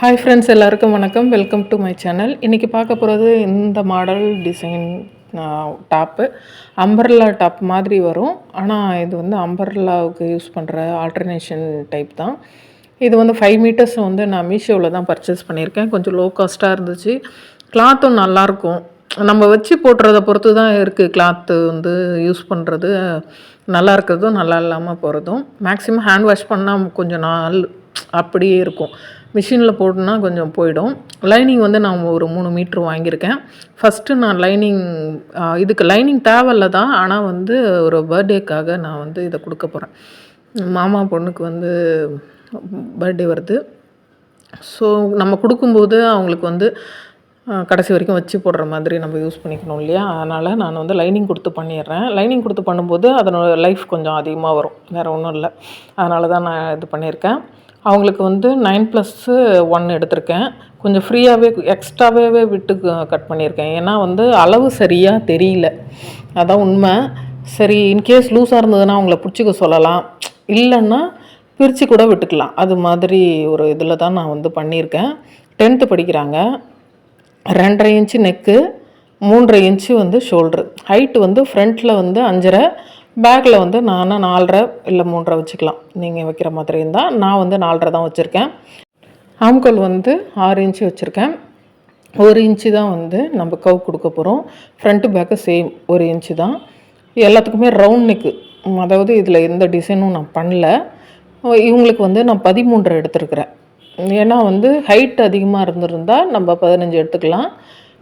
Hi friends எல்லாருக்கும் வணக்கம். Welcome to my channel இன்றைக்கி பார்க்க போகிறது இந்த model design top umbrella top மாதிரி வரும். ஆனால் இது வந்து அம்பர்லாவுக்கு யூஸ் பண்ணுற ஆல்டர்னேஷன் டைப் தான். இது வந்து ஃபைவ் மீட்டர்ஸ் வந்து நான் மீஷோவில் தான் பர்ச்சேஸ் பண்ணியிருக்கேன். கொஞ்சம் லோ காஸ்ட்டாக இருந்துச்சு. கிளாத்தும் நல்லாயிருக்கும் நம்ம வச்சு போட்டுறத பொறுத்து தான் இருக்குது கிளாத்து வந்து யூஸ் பண்ணுறது நல்லா இருக்கிறதும் நல்லா இல்லாமல் போகிறதும் மேக்ஸிமம் ஹேண்ட் வாஷ் பண்ணால் கொஞ்சம் நாள் அப்படியே இருக்கும். மிஷினில் போட்டுனா கொஞ்சம் போயிடும். லைனிங் வந்து நான் ஒரு மூணு மீட்ரு வாங்கியிருக்கேன். ஃபஸ்ட்டு நான் லைனிங் இதுக்கு லைனிங் தேவையில்ல தான் ஆனால் வந்து ஒரு பர்த்டேக்காக நான் வந்து இதை கொடுக்க போகிறேன் மாமா பொண்ணுக்கு வந்து பர்த்டே வருது. ஸோ நம்ம கொடுக்கும்போது அவங்களுக்கு வந்து கடைசி வரைக்கும் வச்சு போடுற மாதிரி நம்ம யூஸ் பண்ணிக்கணும் இல்லையா? அதனால் நான் வந்து லைனிங் கொடுத்து பண்ணிடுறேன். லைனிங் கொடுத்து பண்ணும்போது அதனோட லைஃப் கொஞ்சம் அதிகமாக வரும். வேறு ஒன்றும் இல்லை. அதனால தான் நான் இது பண்ணியிருக்கேன். அவங்களுக்கு வந்து நைன் ப்ளஸ்ஸு ஒன் எடுத்திருக்கேன். கொஞ்சம் ஃப்ரீயாகவே எக்ஸ்ட்ராவே விட்டு கட் பண்ணியிருக்கேன். ஏன்னா வந்து அளவு சரியாக தெரியல. அதான் உண்மை. சரி இன்கேஸ் லூஸாக இருந்ததுன்னா அவங்கள பிடிச்சிக்க சொல்லலாம். இல்லைன்னா பிரித்து கூட விட்டுக்கலாம். அது மாதிரி ஒரு இதில் தான் நான் வந்து பண்ணியிருக்கேன். டென்த்து படிக்கிறாங்க. ரெண்டரை இன்ச்சு நெக்கு மூன்றரை இன்ச்சு வந்து ஷோல்ட்ரு ஹைட்டு வந்து ஃப்ரண்ட்டில் வந்து அஞ்சரை பேக்கில் வந்து நான் நாலரை இல்லை மூன்றரை வச்சுக்கலாம். நீங்கள் வைக்கிற மாதிரி இருந்தால் நான் வந்து நாலரை தான் வச்சுருக்கேன். ஆம்கோல் வந்து ஆறு இன்ச்சு வச்சுருக்கேன். ஒரு இன்ச்சு தான் வந்து நம்ம கவ் கொடுக்க போகிறோம் ஃப்ரண்ட்டு பேக்கு சேம் ஒரு இன்ச்சு தான். எல்லாத்துக்குமே ரவுண்ட் நெக்கு அதாவது இதில் எந்த டிசைனும் நான் பண்ணல. இவங்களுக்கு வந்து நான் பதிமூன்றரை எடுத்திருக்கிறேன். ஏன்னா வந்து ஹைட் அதிகமாக இருந்திருந்தால் நம்ம பதினஞ்சு எடுத்துக்கலாம்.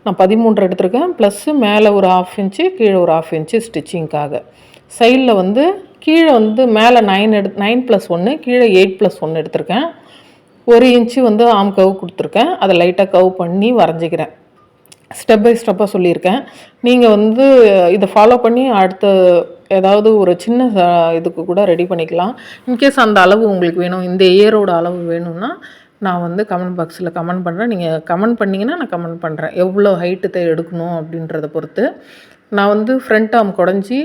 நான் பதிமூன்று எடுத்திருக்கேன். ப்ளஸ்ஸு மேலே ஒரு ஆஃப் இன்ச்சு கீழே ஒரு ஆஃப் இன்ச்சு ஸ்டிச்சிங்க்காக சைடில் வந்து கீழே வந்து மேலே நைன் எடு நைன் ப்ளஸ் ஒன்று கீழே எயிட் ப்ளஸ் ஒன்று எடுத்திருக்கேன். ஒரு இன்ச்சு வந்து ஆம் கவ் கொடுத்துருக்கேன். அதை லைட்டாக கவ் பண்ணி வரைஞ்சிக்கிறேன். ஸ்டெப் பை ஸ்டெப்பாக சொல்லியிருக்கேன். நீங்கள் வந்து இதை ஃபாலோ பண்ணி அடுத்த ஏதாவது ஒரு சின்ன இதுக்கு கூட ரெடி பண்ணிக்கலாம். இன்கேஸ் அந்த அளவு உங்களுக்கு வேணும் இந்த இயரோட அளவு வேணும்னா நான் வந்து கமெண்ட் பாக்ஸில் கமெண்ட் பண்ணுறேன் நீங்கள் கமெண்ட் பண்ணிங்கன்னா நான் கமெண்ட் பண்ணுறேன் எவ்வளோ ஹைட்டு எடுக்கணும் அப்படின்றத பொறுத்து. நான் வந்து ஃப்ரண்ட் ஆர்ம் குடஞ்சி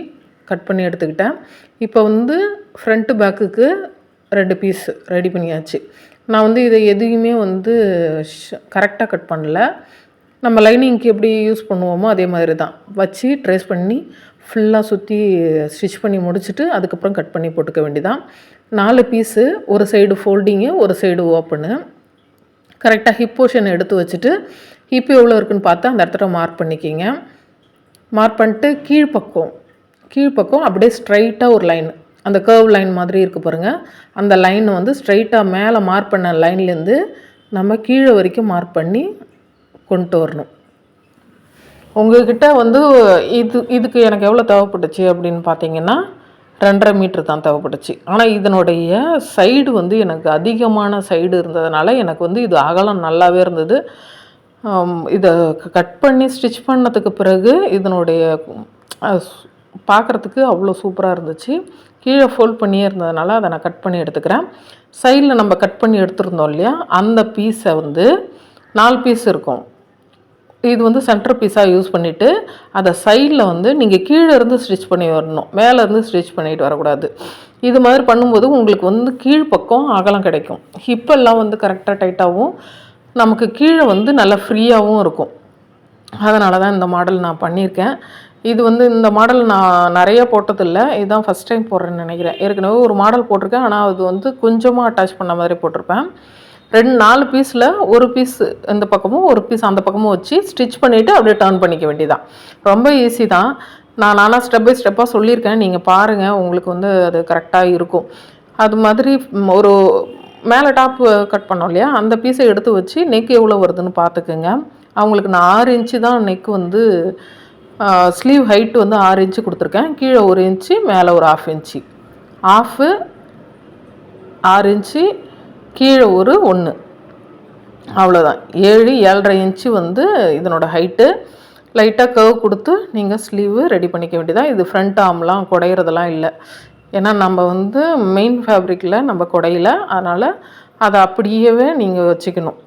கட் பண்ணி எடுத்துக்கிட்டேன். இப்போ வந்து ஃப்ரண்ட்டு பேக்குக்கு ரெண்டு பீஸ் ரெடி பண்ணியாச்சு. நான் வந்து இதை எதையுமே வந்து கரெக்டாக கட் பண்ணல. நம்ம லைனிங்க்கு எப்படி யூஸ் பண்ணுவோமோ அதே மாதிரி தான். வச்சு ட்ரேஸ் பண்ணி ஃபுல்லாக சுற்றி ஸ்டிச் பண்ணி முடிச்சுட்டு அதுக்கப்புறம் கட் பண்ணி போட்டுக்க வேண்டிதான். நாலு பீஸு ஒரு சைடு ஃபோல்டிங்கு ஒரு சைடு ஓப்பனு கரெக்டாக ஹிப் போர்ஷன் எடுத்து வச்சுட்டு ஹிப் எவ்வளோ இருக்குன்னு பார்த்து அந்த இடத்துல மார்க் பண்ணிக்கிங்க. மார்க் பண்ணிட்டு கீழ்ப்பக்கம் கீழ்ப்பக்கம் அப்படியே ஸ்ட்ரைட்டாக ஒரு லைன் அந்த கர்வ் லைன் மாதிரி இருக்க பாருங்கள் அந்த லைன் வந்து ஸ்ட்ரைட்டாக மேலே மார்க் பண்ண லைன்லேருந்து நம்ம கீழே வரைக்கும் மார்க் பண்ணி கொண்டு வரணும். உங்கள்கிட்ட வந்து இது இதுக்கு எனக்கு எவ்வளோ தேவைப்பட்டுச்சு அப்படின்னு பார்த்தீங்கன்னா ரெண்டரை மீட்ரு தான் தேவைப்பட்டுச்சு. ஆனால் இதனுடைய சைடு வந்து எனக்கு அதிகமான சைடு இருந்ததுனால எனக்கு வந்து இது அகலம் நல்லாவே இருந்தது. இதை கட் பண்ணி ஸ்டிச் பண்ணதுக்கு பிறகு இதனுடைய பார்க்குறதுக்கு அவ்வளோ சூப்பராக இருந்துச்சு. கீழே ஃபோல்ட் பண்ணியே இருந்ததுனால அதை நான் கட் பண்ணி எடுத்துக்கிறேன். சைடில் நம்ம கட் பண்ணி எடுத்துருந்தோம் இல்லையா? அந்த பீஸை வந்து நாலு பீஸ் இருக்கும். இது வந்து சென்டர் பீஸாக யூஸ் பண்ணிவிட்டு அதை சைடில் வந்து நீங்கள் கீழே இருந்து ஸ்டிச் பண்ணி வரணும். மேலேருந்து ஸ்டிச் பண்ணிட்டு வரக்கூடாது. இது மாதிரி பண்ணும்போது உங்களுக்கு வந்து கீழ்ப்பக்கம் அகலம் கிடைக்கும். ஹிப்பெல்லாம் வந்து கரெக்டாக டைட்டாகவும் நமக்கு கீழே வந்து நல்லா ஃப்ரீயாகவும் இருக்கும். அதனால தான் இந்த மாடல் நான் பண்ணியிருக்கேன். இது வந்து இந்த மாடல் நான் நிறைய போட்டதில்ல. இதுதான் ஃபஸ்ட் டைம் போடுறேன்னு நினைக்கிறேன். ஏற்கனவே ஒரு மாடல் போட்டிருக்கேன். ஆனால் அது வந்து கொஞ்சமாக அட்டாச் பண்ண மாதிரி போட்டிருப்பேன். ரெண்டு நாலு பீஸில் ஒரு பீஸ் இந்த பக்கமும் ஒரு பீஸ் அந்த பக்கமும் வச்சு ஸ்டிச் பண்ணிவிட்டு அப்படியே டர்ன் பண்ணிக்க வேண்டியதான் ரொம்ப ஈஸி தான். நான் நானாக ஸ்டெப் பை ஸ்டெப்பாக சொல்லியிருக்கேன். நீங்கள் பாருங்கள் உங்களுக்கு வந்து அது கரெக்டாக இருக்கும். அது மாதிரி ஒரு மேலே டாப் கட் பண்ணோம் இல்லையா? அந்த பீஸை எடுத்து வச்சு நெக் எவ்வளோ வருதுன்னு பார்த்துக்குங்க. அவங்களுக்கு நான் ஆறு இன்ச்சு தான் நெக் வந்து ஸ்லீவ் ஹைட் வந்து ஆறு இன்ச்சு கொடுத்துருக்கேன். கீழே ஒரு இன்ச்சு மேலே ஒரு ஆஃப் இன்ச்சு ஆஃபு ஆறு இன்ச்சு கீழே ஒரு ஒன்று அவ்வளோதான் ஏழு ஏழரை இன்ச்சு வந்து இதனோட ஹைட்டு லைட்டாக கர்வ் கொடுத்து நீங்கள் ஸ்லீவு ரெடி பண்ணிக்க வேண்டியதான் இது ஃப்ரண்ட் ஆம்லாம் குடையிறதெல்லாம் இல்லை. ஏன்னா நம்ம வந்து மெயின் ஃபேப்ரிக்கில் நம்ம குடையில. அதனால் அதை அப்படியே நீங்கள் வச்சுக்கணும்.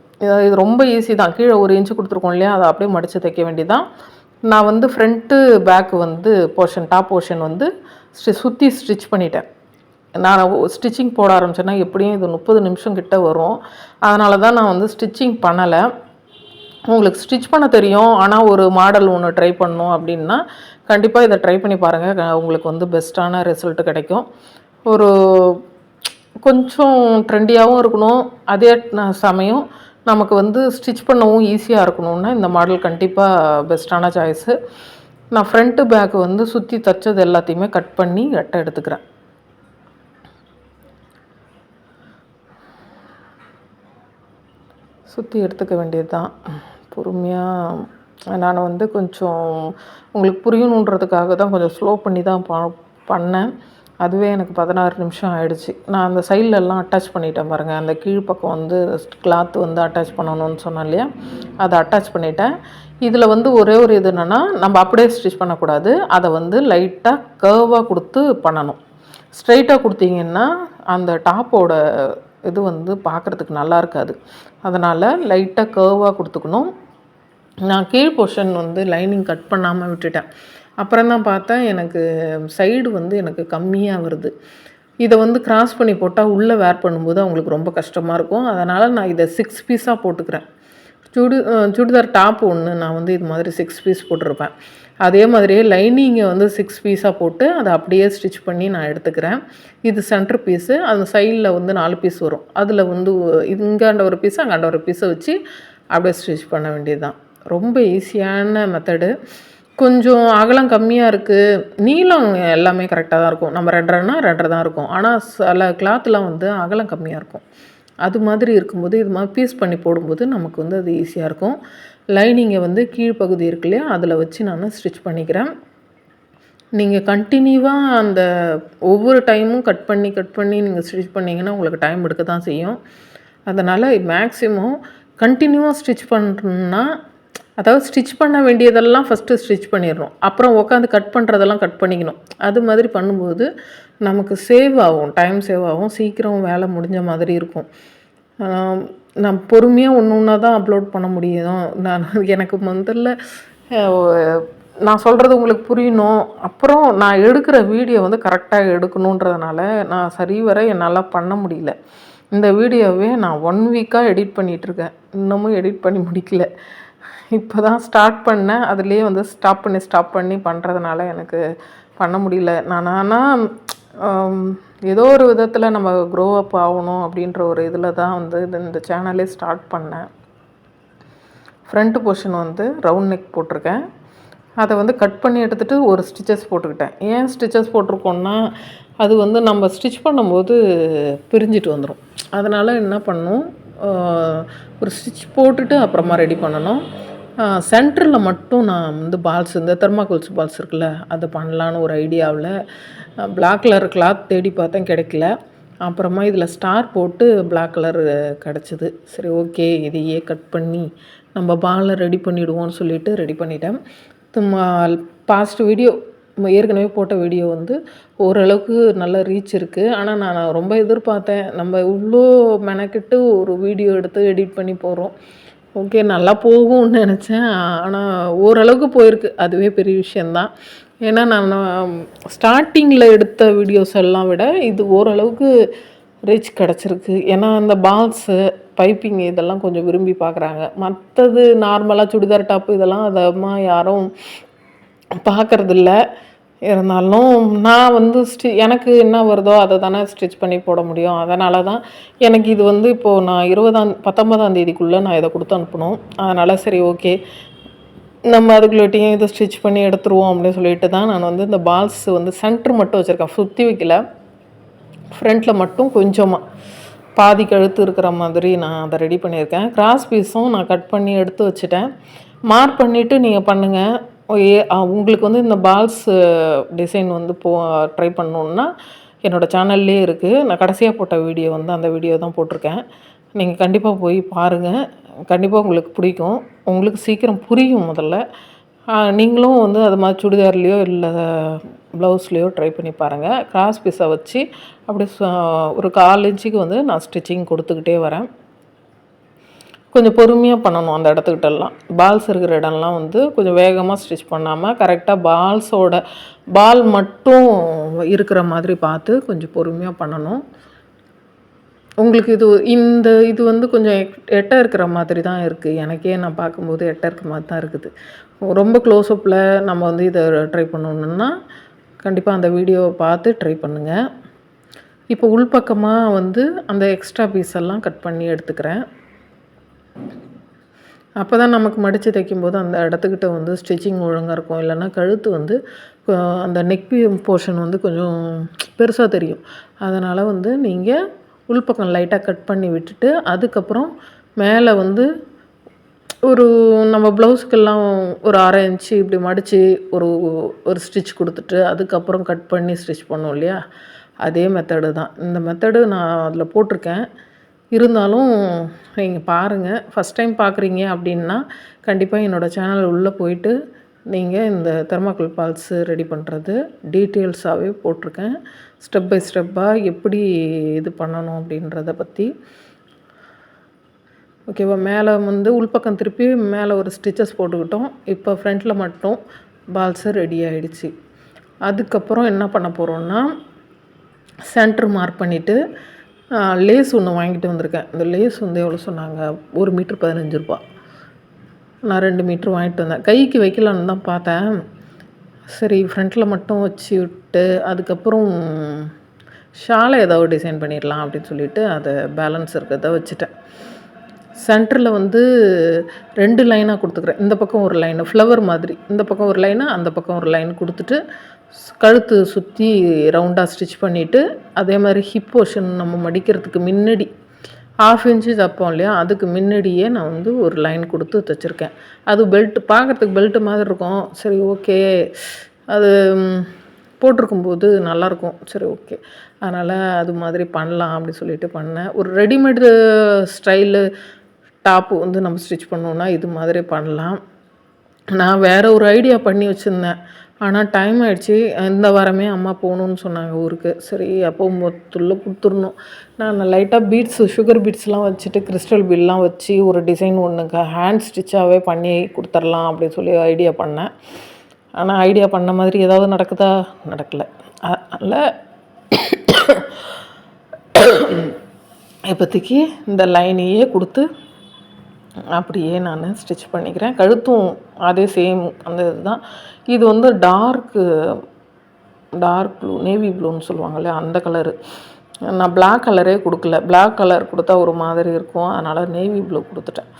இது ரொம்ப ஈஸி தான். கீழே ஒரு இன்ச்சு கொடுத்துருக்கோம் இல்லையா? அதை அப்படியே மடித்து தைக்க வேண்டியதான் நான் வந்து ஃப்ரண்ட்டு பேக் வந்து போர்ஷன் டாப் போர்ஷன் வந்து சுற்றி ஸ்டிச் பண்ணிட்டேன். நான் ஸ்டிச்சிங் போட ஆரம்பிச்சேன்னா எப்படியும் இது முப்பது நிமிஷம் கிட்ட வரும். அதனால தான் நான் வந்து ஸ்டிச்சிங் பண்ணலை. உங்களுக்கு ஸ்டிச் பண்ண தெரியும். ஆனால் ஒரு மாடல் ஒன்று ட்ரை பண்ணணும் அப்படின்னா கண்டிப்பாக இதை ட்ரை பண்ணி பாருங்கள் உங்களுக்கு வந்து பெஸ்ட்டான ரிசல்ட் கிடைக்கும். ஒரு கொஞ்சம் ட்ரெண்டியாகவும் இருக்கணும். அதே சமயம் நமக்கு வந்து ஸ்டிச் பண்ணவும் ஈஸியாக இருக்கணும்னா இந்த மாடல் கண்டிப்பாக பெஸ்ட்டான சாய்ஸு நான் ஃப்ரண்ட்டு பேக் வந்து சுற்றி தைச்சது எல்லாத்தையுமே கட் பண்ணி எட்டை எடுத்துக்கிறேன். சுற்றி எடுத்துக்க வேண்டியது தான் பொறுமையாக நான் வந்து கொஞ்சம் உங்களுக்கு புரியணுன்றதுக்காக தான் கொஞ்சம் ஸ்லோ பண்ணி தான் ப பண்ணேன். அதுவே எனக்கு பதினாறு நிமிஷம் ஆயிடுச்சு. நான் அந்த சைட்லெல்லாம் அட்டாச் பண்ணிட்டேன் பாருங்கள் அந்த கீழ்ப்பக்கம் வந்து கிளாத் வந்து அட்டாச் பண்ணணும்னு சொன்னேன் இல்லையா? அதை அட்டாச் பண்ணிட்டேன். இதில் வந்து ஒரே ஒரு இது என்னென்னா நம்ம அப்படியே ஸ்டிச் பண்ணக்கூடாது. அதை வந்து லைட்டாக கர்வாக கொடுத்து பண்ணணும். ஸ்ட்ரைட்டாக கொடுத்தீங்கன்னா அந்த டாப்போட இது வந்து பார்க்குறதுக்கு நல்லா இருக்காது. அதனால் லைட்டாக கர்வாக கொடுத்துக்கணும். நான் கீழ் போர்ஷன் வந்து லைனிங் கட் பண்ணாமல் விட்டுட்டேன். அப்புறம் தான் பார்த்தா எனக்கு சைடு வந்து எனக்கு கம்மியாக வருது. இதை வந்து கிராஸ் பண்ணி போட்டால் உள்ளே வேர் பண்ணும்போது அவங்களுக்கு ரொம்ப கஷ்டமாக இருக்கும். அதனால் நான் இதை சிக்ஸ் பீஸாக போட்டுக்கிறேன். சுடி சுடிதார் டாப் ஒன்று நான் வந்து இது மாதிரி சிக்ஸ் பீஸ் போட்டிருப்பேன். அதே மாதிரியே லைனிங்கை வந்து சிக்ஸ் பீஸாக போட்டு அதை அப்படியே ஸ்டிச் பண்ணி நான் எடுத்துக்கிறேன். இது சென்டர் பீஸு அந்த சைடில் வந்து நாலு பீஸ் வரும். அதில் வந்து இங்காண்ட ஒரு பீஸ் அங்காண்ட ஒரு பீஸை வச்சு அப்படியே ஸ்டிச் பண்ண வேண்டியது தான் ரொம்ப ஈஸியான மெத்தடு கொஞ்சம் அகலம் கம்மியாக இருக்குது நீளம் எல்லாமே கரெக்டாக தான் இருக்கும். நம்ம ரெண்டரைனா ரெண்டரை தான் இருக்கும். ஆனால் சில கிளாத்லாம் வந்து அகலம் கம்மியாக இருக்கும். அது மாதிரி இருக்கும்போது இது மாதிரி பீஸ் பண்ணி போடும்போது நமக்கு வந்து அது ஈஸியாக இருக்கும். லைனிங்கை வந்து கீழ்ப்பகுதி இருக்கு இல்லையா? அதில் வச்சு நான் ஸ்டிச் பண்ணிக்கிறேன். நீங்கள் கண்டினியூவாக அந்த ஒவ்வொரு டைமும் கட் பண்ணி கட் பண்ணி நீங்கள் ஸ்டிச் பண்ணிங்கன்னா உங்களுக்கு டைம் எடுக்க தான் செய்யும். அதனால் மேக்ஸிமம் கண்டினியூவாக ஸ்டிச் பண்ணுறோன்னா அதாவது ஸ்டிச் பண்ண வேண்டியதெல்லாம் ஃபஸ்ட்டு ஸ்டிச் பண்ணிடணும் அப்புறம் உட்காந்து கட் பண்ணுறதெல்லாம் கட் பண்ணிக்கணும். அது மாதிரி பண்ணும்போது நமக்கு சேவ் ஆகும். டைம் சேவ் ஆகும். சீக்கிரம் வேலை முடிஞ்ச மாதிரி இருக்கும். நான் பொறுமையாக ஒன்று ஒன்றா தான் அப்லோட் பண்ண முடியும். நான் எனக்கு முதல்ல நான் சொல்கிறது உங்களுக்கு புரியணும். அப்புறம் நான் எடுக்கிற வீடியோ வந்து கரெக்டாக எடுக்கணுன்றதுனால நான் சரிவர என்னால் பண்ண முடியல. இந்த வீடியோவே நான் ஒன் வீக்காக எடிட் பண்ணிகிட்ருக்கேன் இன்னமும் எடிட் பண்ணி முடிக்கல. இப்போ தான் ஸ்டார்ட் பண்ணேன். அதுலேயே வந்து ஸ்டாப் பண்ணி ஸ்டாப் பண்ணி பண்ணுறதுனால எனக்கு பண்ண முடியல. நான் ஆனால் ஏதோ ஒரு விதத்தில் நம்ம க்ரோ அப் ஆகணும் அப்படின்ற ஒரு இதில் தான் வந்து இது இந்த சேனலே ஸ்டார்ட் பண்ணேன். ஃப்ரண்ட் போர்ஷன் வந்து ரவுண்ட் நெக் போட்டிருக்கேன். அதை வந்து கட் பண்ணி எடுத்துகிட்டு ஒரு ஸ்டிச்சஸ் போட்டுக்கிட்டேன். ஏன் ஸ்டிச்சஸ் போட்டிருக்கோன்னா அது வந்து நம்ம ஸ்டிச் பண்ணும்போது பிரிஞ்சிட்டு வந்துடும் அதனால் என்ன பண்ணும்? ஒரு ஸ்டிச் போட்டுட்டு அப்புறமா ரெடி பண்ணணும். சென்டரில் மட்டும் நான் வந்து பால்ஸ் இந்த தெர்மாகோல்ஸ் பால்ஸ் இருக்குல்ல அதை பண்ணலான்னு ஒரு ஐடியாவில் பிளாக் கலர் கிளாத் தேடி பார்த்தேன் கிடைக்கல. அப்புறமா இதில் ஸ்டார் போட்டு பிளாக் கலர் கிடச்சிது. சரி ஓகே இதையே கட் பண்ணி நம்ம பாலை ரெடி பண்ணிவிடுவோம்னு சொல்லிட்டு ரெடி பண்ணிட்டேன். பாஸ்ட் வீடியோ ஏற்கனவே போட்ட வீடியோ வந்து ஓரளவுக்கு நல்ல ரீச் இருக்குது ஆனால் நான் ரொம்ப எதிர்பார்த்தேன். நம்ம இவ்வளோ மெனக்கிட்டு ஒரு வீடியோ எடுத்து எடிட் பண்ணி போகிறோம் ஓகே நல்லா போகும்னு நினச்சேன். ஆனால் ஓரளவுக்கு போயிருக்கு. அதுவே பெரிய விஷயந்தான் ஏன்னா நான் ஸ்டார்டிங்கில் எடுத்த வீடியோஸ் எல்லாம் விட இது ஓரளவுக்கு ரீச் கிடச்சிருக்கு. ஏன்னா அந்த பால்ஸு பைப்பிங் இதெல்லாம் கொஞ்சம் விரும்பி பார்க்குறாங்க. மற்றது நார்மலாக சுடிதார் டாப்பு இதெல்லாம் அதமாக யாரும் பார்க்கறதில்ல. இருந்தாலும் நான் வந்து ஸ்டி எனக்கு என்ன வருதோ அதை தானே ஸ்டிச் பண்ணி போட முடியும். அதனால தான் எனக்கு இது வந்து இப்போது நான் இருபதாம் பத்தொன்பதாம் தேதிக்குள்ளே நான் இதை கொடுத்து அனுப்பணும். அதனால் சரி ஓகே. நம்ம அதுக்குள்ளேட்டையும் இதை ஸ்டிச் பண்ணி எடுத்துருவோம் அப்படின்னு சொல்லிட்டு தான் நான் வந்து இந்த பால்ஸ் வந்து சென்டர் மட்டும் வச்சுருக்கேன். சுற்றி வைக்கல. ஃப்ரண்ட்டில் மட்டும் கொஞ்சமாக பாதி கழுத்து இருக்கிற மாதிரி நான் அதை ரெடி பண்ணியிருக்கேன். கிராஸ் பீஸும் நான் கட் பண்ணி எடுத்து வச்சுட்டேன். மார்க் பண்ணிவிட்டு நீங்கள் பண்ணுங்கள் உங்களுக்கு வந்து இந்த பால்ஸ் டிசைன் வந்து போ ட்ரை பண்ணணுன்னா என்னோடய சேனல்லே இருக்குது நான் கடைசியாக போட்ட வீடியோ வந்து அந்த வீடியோ தான் போட்டிருக்கேன். நீங்கள் கண்டிப்பாக போய் பாருங்கள் கண்டிப்பாக உங்களுக்கு பிடிக்கும். உங்களுக்கு சீக்கிரம் புரியும் முதல்ல. நீங்களும் வந்து அது மாதிரி சுடிதார்லேயோ இல்லை ப்ளவுஸ்லேயோ ட்ரை பண்ணி பாருங்கள் கிராஸ் பீஸை வச்சு அப்படி ச- ஒரு கால் இன்ச்சுக்கு வந்து நான் ஸ்டிச்சிங் கொடுத்துக்கிட்டே வரேன். கொஞ்சம் பொறுமையாக பண்ணணும் அந்த இடத்துக்கிட்டெல்லாம். பால்ஸ் இருக்கிற இடம்லாம் வந்து கொஞ்சம் வேகமாக ஸ்டிச் பண்ணாமல் கரெக்டாக பால்ஸோட பால் மட்டும் இருக்கிற மாதிரி பார்த்து கொஞ்சம் பொறுமையாக பண்ணணும். உங்களுக்கு இது இந்த இது வந்து கொஞ்சம் எட் எட்ட இருக்கிற மாதிரி தான் இருக்குது எனக்கே நான் பார்க்கும்போது எட்ட இருக்கிற மாதிரி தான் இருக்குது. ரொம்ப க்ளோஸ்அப்பில் நம்ம வந்து இதை ட்ரை பண்ணணுன்னா கண்டிப்பாக அந்த வீடியோவை பார்த்து ட்ரை பண்ணுங்கள் இப்போ உள்பக்கமாக வந்து அந்த எக்ஸ்ட்ரா பீஸ் எல்லாம் கட் பண்ணி எடுத்துக்கிறேன். அப்போ தான் நமக்கு மடித்து தைக்கும்போது அந்த இடத்துக்கிட்ட வந்து ஸ்டிச்சிங் ஒழுங்காக இருக்கும். இல்லைன்னா கழுத்து வந்து அந்த நெக் போர்ஷன் வந்து கொஞ்சம் பெருசாக தெரியும். அதனால் வந்து நீங்கள் உள்பக்கம் லைட்டாக கட் பண்ணி விட்டுட்டு அதுக்கப்புறம் மேலே வந்து ஒரு நம்ம ப்ளவுஸுக்கெல்லாம் ஒரு அரை இன்ச்சு இப்படி மடித்து ஒரு ஒரு ஸ்டிச் கொடுத்துட்டு அதுக்கப்புறம் கட் பண்ணி ஸ்டிச் பண்ணோம் இல்லையா? அதே மெத்தடு தான். இந்த மெத்தடு நான் அதில் போட்டிருக்கேன். இருந்தாலும் நீங்கள் பாருங்கள் ஃபஸ்ட் டைம் பார்க்குறீங்க அப்படின்னா கண்டிப்பாக என்னோடய சேனல் உள்ளே போயிட்டு நீங்கள் இந்த தெர்மாக்கோல் பால்ஸு ரெடி பண்ணுறது டீட்டெயில்ஸாகவே போட்டிருக்கேன். ஸ்டெப் பை ஸ்டெப்பாக எப்படி இது பண்ணணும் அப்படின்றத பற்றி ஓகேவா மேலே வந்து உள்பக்கம் திருப்பி மேலே ஒரு ஸ்டிச்சஸ் போட்டுக்கிட்டோம். இப்போ ஃப்ரண்ட்டில் மட்டும் பால்ஸு ரெடி ஆகிடுச்சு அதுக்கப்புறம் என்ன பண்ண போகிறோன்னா சென்டர் மார்க் பண்ணிவிட்டு லேஸ் ஒன்று வாங்கிட்டு வந்திருக்கேன். இந்த லேஸ் வந்து எவ்வளோ சொன்னாங்க? ஒரு மீட்ரு பதினஞ்சு ரூபா. நான் ரெண்டு மீட்ரு வாங்கிட்டு வந்தேன். கைக்கு வைக்கலான்னு தான் பார்த்தேன். சரி ஃப்ரண்ட்டில் மட்டும் வச்சு விட்டு அதுக்கப்புறம் ஷாலை ஏதாவது டிசைன் பண்ணிடலாம் அப்படின்னு சொல்லிட்டு அதை பேலன்ஸ் இருக்கிறத வச்சுட்டேன். சென்டரில் வந்து ரெண்டு லைனாக கொடுத்துக்கிறேன். இந்த பக்கம் ஒரு லைனு ஃப்ளவர் மாதிரி. இந்த பக்கம் ஒரு லைனு அந்த பக்கம் ஒரு லைன் கொடுத்துட்டு கழுத்து சுற்றி ரவுண்டாக ஸ்டிச் பண்ணிவிட்டு அதே மாதிரி ஹிப் போர்ஷன் நம்ம மடிக்கிறதுக்கு முன்னாடி ஹாஃப் இன்ச்சு தப்போம் இல்லையா? அதுக்கு முன்னாடியே நான் வந்து ஒரு லைன் கொடுத்து தைச்சிருக்கேன். அது பெல்ட் பார்க்கறதுக்கு பெல்ட்டு மாதிரி இருக்கும். சரி ஓகே அது போட்டிருக்கும்போது நல்லாயிருக்கும். சரி ஓகே அதனால் அது மாதிரி பண்ணலாம் அப்படி சொல்லிட்டு பண்ணேன். ஒரு ரெடிமேடு ஸ்டைலு டாப்பு வந்து நம்ம ஸ்டிச் பண்ணோன்னா இது மாதிரி பண்ணலாம். நான் வேறு ஒரு ஐடியா பண்ணி வச்சுருந்தேன். ஆனால் டைம் ஆகிடுச்சி இந்த வாரமே அம்மா போகணுன்னு சொன்னாங்க ஊருக்கு. சரி அப்போ மொத்தத்தில் கொடுத்துடணும். நான் லைட்டாக பீட்ஸு சுகர் பீட்ஸ்லாம் வச்சுட்டு கிறிஸ்டல் பில்லாம் வச்சு ஒரு டிசைன் ஒன்றுக்கு ஹேண்ட் ஸ்டிச்சாகவே பண்ணி கொடுத்துர்லாம் அப்படின்னு சொல்லி ஐடியா பண்ணேன். ஆனால் ஐடியா பண்ண மாதிரி ஏதாவது நடக்குதா? நடக்கலை. அதனால் இப்போதைக்கு இந்த லைனையே கொடுத்து அப்படியே நான் ஸ்டிச் பண்ணிக்கிறேன். கழுத்தும் அதே சேம் அந்த இதுதான். இது வந்து டார்க்கு டார்க் ப்ளூ நேவி ப்ளூன்னு சொல்லுவாங்கல்ல அந்த கலரு நான் பிளாக் கலரே கொடுக்கல. பிளாக் கலர் கொடுத்தா ஒரு மாதிரி இருக்கும். அதனால் நேவி ப்ளூ கொடுத்துட்டேன்.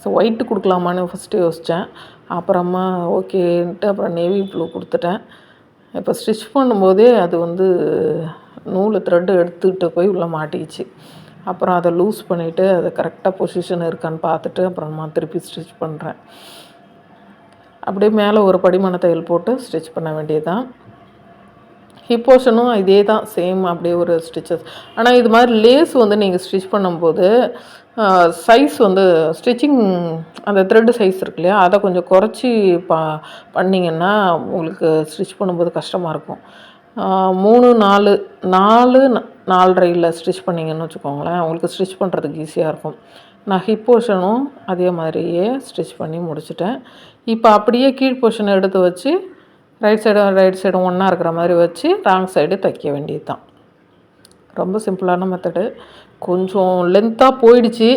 ஸோ ஒயிட்டு கொடுக்கலாமான்னு ஃபஸ்ட்டு யோசித்தேன் அப்புறமா ஓகேன்ட்டு அப்புறம் நேவி ப்ளூ கொடுத்துட்டேன். இப்போ ஸ்டிச் பண்ணும்போதே அது வந்து நூல் த்ரெட்டு எடுத்துக்கிட்டு போய் உள்ளே மாட்டிக்கிச்சு. அப்புறம் அதை லூஸ் பண்ணிவிட்டு அதை கரெக்டாக பொசிஷன் இருக்கான்னு பார்த்துட்டு அப்புறமா திருப்பி ஸ்டிச் பண்ணுறேன் அப்படியே மேலே ஒரு படிமான தையல் போட்டு ஸ்டிச் பண்ண வேண்டியதுதான். ஹிப் போர்ஷனும் இதே தான் சேம் அப்படியே ஒரு ஸ்டிச்சஸ் ஆனால் இது மாதிரி லேஸ் வந்து நீங்கள் ஸ்டிச் பண்ணும்போது சைஸ் வந்து ஸ்டிச்சிங் அந்த த்ரெட் சைஸ் இருக்கு இல்லையா அதை கொஞ்சம் குறைச்சி பா பண்ணிங்கன்னா உங்களுக்கு ஸ்டிச் பண்ணும்போது கஷ்டமாக இருக்கும். மூணு நாலு நாலு நாலரையில் ஸ்டிச் பண்ணிங்கன்னு வச்சுக்கோங்களேன் உங்களுக்கு ஸ்டிச் பண்ணுறதுக்கு ஈஸியாக இருக்கும். நான் ஹிப் போர்ஷனும் அதே மாதிரியே ஸ்டிச் பண்ணி முடிச்சிட்டேன். இப்போ அப்படியே கீழ் போர்ஷனை எடுத்து வச்சு ரைட் சைடும் ரைட் சைடும் ஒன்றா இருக்கிற மாதிரி வச்சு ராங் சைடு தைக்க வேண்டியது தான் ரொம்ப சிம்பிளான மெத்தடு கொஞ்சம் லென்த்தாக போயிடுச்சு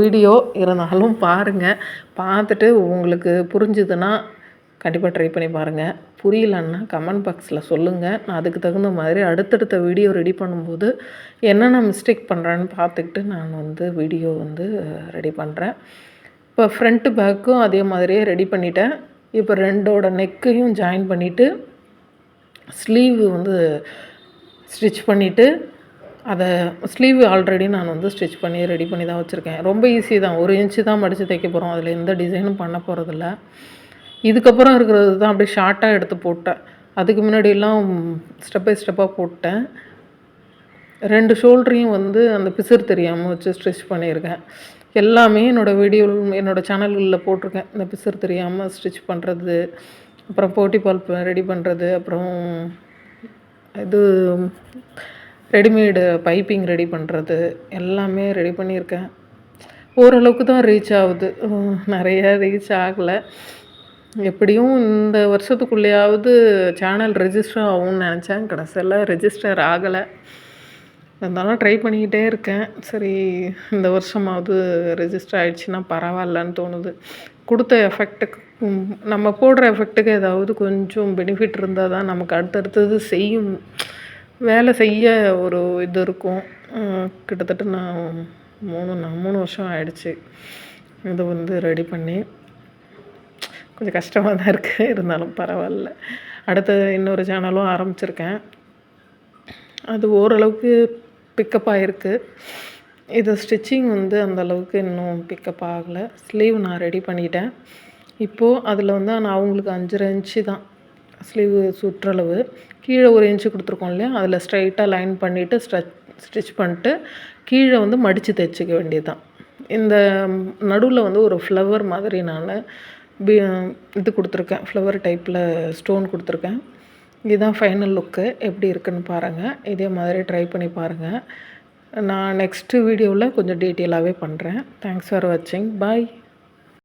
வீடியோ. இருந்தாலும் பாருங்கள் பார்த்துட்டு உங்களுக்கு புரிஞ்சுதுன்னா கண்டிப்பாக ட்ரை பண்ணி பாருங்கள் புரியலன்னா கமெண்ட் பாக்ஸில் சொல்லுங்கள் நான் அதுக்கு தகுந்த மாதிரி அடுத்தடுத்த வீடியோ ரெடி பண்ணும்போது என்னென்ன மிஸ்டேக் பண்ணுறேன்னு பார்த்துக்கிட்டு நான் வந்து வீடியோ வந்து ரெடி பண்ணுறேன் இப்போ ஃப்ரண்ட்டு பேக்கும் அதே மாதிரியே ரெடி பண்ணிட்டேன். இப்போ ரெண்டோட நெக்கையும் ஜாயின் பண்ணிவிட்டு ஸ்லீவ் வந்து ஸ்டிச் பண்ணிவிட்டு அதை ஸ்லீவ் ஆல்ரெடி நான் வந்து ஸ்டிச் பண்ணி ரெடி பண்ணி தான் வச்சுருக்கேன். ரொம்ப ஈஸி தான். ஒரு இன்ச்சு தான் மடித்து தைக்க போகிறோம் அதில் எந்த டிசைனும் பண்ண போகிறதில்ல இதுக்கப்புறம் இருக்கிறது தான் அப்படியே ஷார்ட்டாக எடுத்து போட்டேன். அதுக்கு முன்னாடியெல்லாம் ஸ்டெப் பை ஸ்டெப்பாக போட்டேன். ரெண்டு ஷோல்டரையும் வந்து அந்த பிசர் தெரியாமல் வச்சு ஸ்டிச் பண்ணியிருக்கேன். எல்லாமே என்னோடய வீடியோ என்னோடய சேனல்களில் போட்டிருக்கேன். இந்த பிசர் தெரியாமல் ஸ்டிச் பண்ணுறது அப்புறம் போட்டி பால் ரெடி பண்ணுறது அப்புறம் இது ரெடிமேடு பைப்பிங் ரெடி பண்ணுறது எல்லாமே ரெடி பண்ணியிருக்கேன். ஓரளவுக்கு தான் ரீச் ஆகுது. நிறைய ரீச் ஆகலை. எப்படியும் இந்த வருஷத்துக்குள்ளேயாவது சேனல் ரெஜிஸ்டர் ஆகும்னு நினச்சேன். கடைசியில் ரெஜிஸ்டர் ஆகலை. இருந்தாலும் ட்ரை பண்ணிக்கிட்டே இருக்கேன். சரி இந்த வருஷமாவது ரெஜிஸ்டர் ஆகிடுச்சின்னா பரவாயில்லன்னு தோணுது. கொடுத்த எஃபெக்ட்டுக்கு நம்ம போடுற எஃபெக்ட்டுக்கு ஏதாவது கொஞ்சம் பெனிஃபிட் இருந்தால் தான் நமக்கு அடுத்தடுத்தது செய்யும். வேலை செய்ய ஒரு இது இருக்கும். கிட்டத்தட்ட நான் மூணு நான் மூணு வருஷம் ஆயிடுச்சு. இதை வந்து ரெடி பண்ணி. கொஞ்சம் கஷ்டமாக தான் இருக்குது இருந்தாலும் பரவாயில்ல. அடுத்தது இன்னொரு சேனலும் ஆரம்பிச்சிருக்கேன். அது ஓரளவுக்கு பிக்கப் ஆகிருக்கு இது ஸ்டிச்சிங் வந்து அந்த அளவுக்கு இன்னும் பிக்கப் ஆகலை. ஸ்லீவ் நான் ரெடி பண்ணிட்டேன். இப்போது அதில் வந்து நான் அவங்களுக்கு அஞ்சரை இன்ச்சு தான் ஸ்லீவ் சுற்றளவு. கீழே ஒரு இன்ச்சு கொடுத்துருக்கோம் இல்லையா? அதில் ஸ்ட்ரைட்டாக லைன் பண்ணிவிட்டு ஸ்ட்ரெச் ஸ்டிச் பண்ணிட்டு கீழே வந்து மடித்து தைச்சிக்க வேண்டியது தான் இந்த நடுவில் வந்து ஒரு ஃப்ளவர் மாதிரி நான் இது கொடுத்துருக்கேன். ஃப்ளவர் டைப்பில் ஸ்டோன் கொடுத்துருக்கேன். இதுதான் ஃபைனல் லுக்கு எப்படி இருக்குன்னு பாருங்கள் இதே மாதிரி ட்ரை பண்ணி பாருங்கள் நான் நெக்ஸ்ட்டு வீடியோவில் கொஞ்சம் டீட்டெயிலாகவே பண்ணுறேன் தேங்க்ஸ் ஃபார் வாட்சிங் பாய்